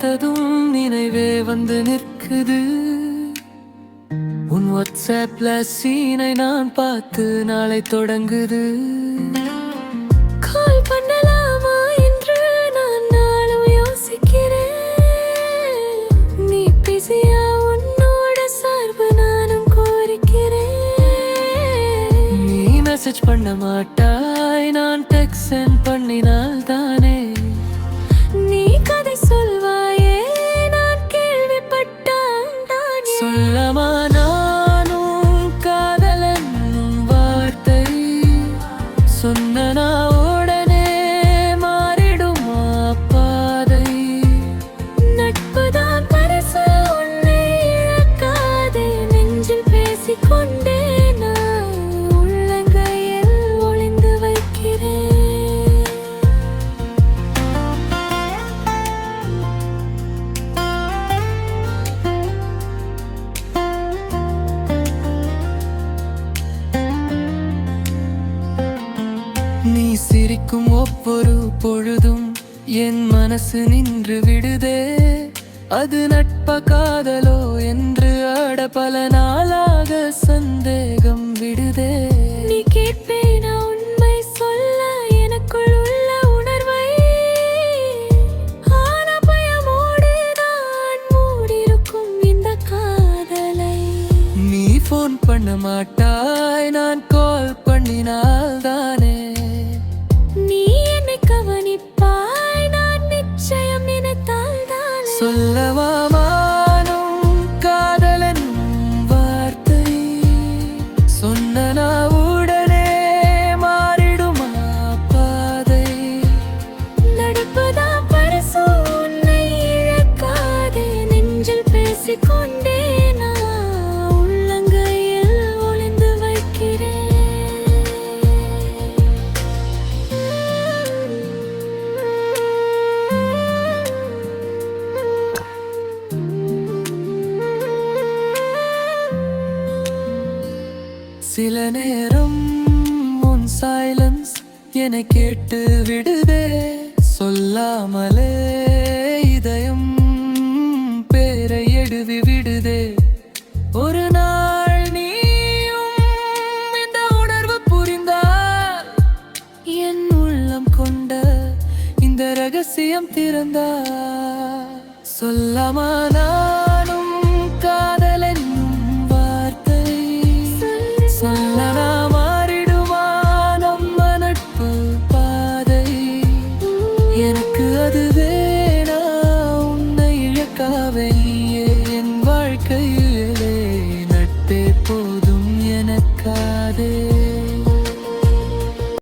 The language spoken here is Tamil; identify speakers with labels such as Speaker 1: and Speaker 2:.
Speaker 1: நினைத்ததும் நினைவே வந்து நிற்குது. உன் வாட்ஸ்அப்ல சீனை நான் பார்த்து நாளை தொடங்குது.
Speaker 2: கால் பண்ணலாமா என்று நான் நாளும் யோசிக்கிறேன். நீ பிஸியா உன்னோட நானும் கோரிக்கிறேன்.
Speaker 1: நீ மெசேஜ் பண்ண மாட்டாய் நான் டெக்ஸ்ட் சென்ட் பண்ணினால்தான்
Speaker 2: நீ
Speaker 1: சிரிக்கும் ஒவ்வொரு பொழுதும் என் மனசு நின்று விடுதே. அது நட்ப காதலோ என்று ஆட பல நாளாக சந்தேகம் விடுதே.
Speaker 2: நீ கேட்பேனா உண்மை சொல்ல எனக்குள் உள்ள உணர்வை? ஆன பயமோடு நான் மூடிருக்கும் இந்த காதலை.
Speaker 1: நீ ஃபோன் பண்ண மாட்டாய் நான் கால் பண்ணினால் தானே
Speaker 2: என்னை
Speaker 1: சில நேரம் உன் சைலன்ஸ் என கேட்டு விடுதே. சொல்லாமலே இதயம் பேரை எடுவி விடுதே. ஒரு நாள் நீயும் இந்த உணர்வு புரிந்தால் என் உள்ளம் கொண்ட இந்த ரகசியம் திறந்தா சொல்லமா எனக்கு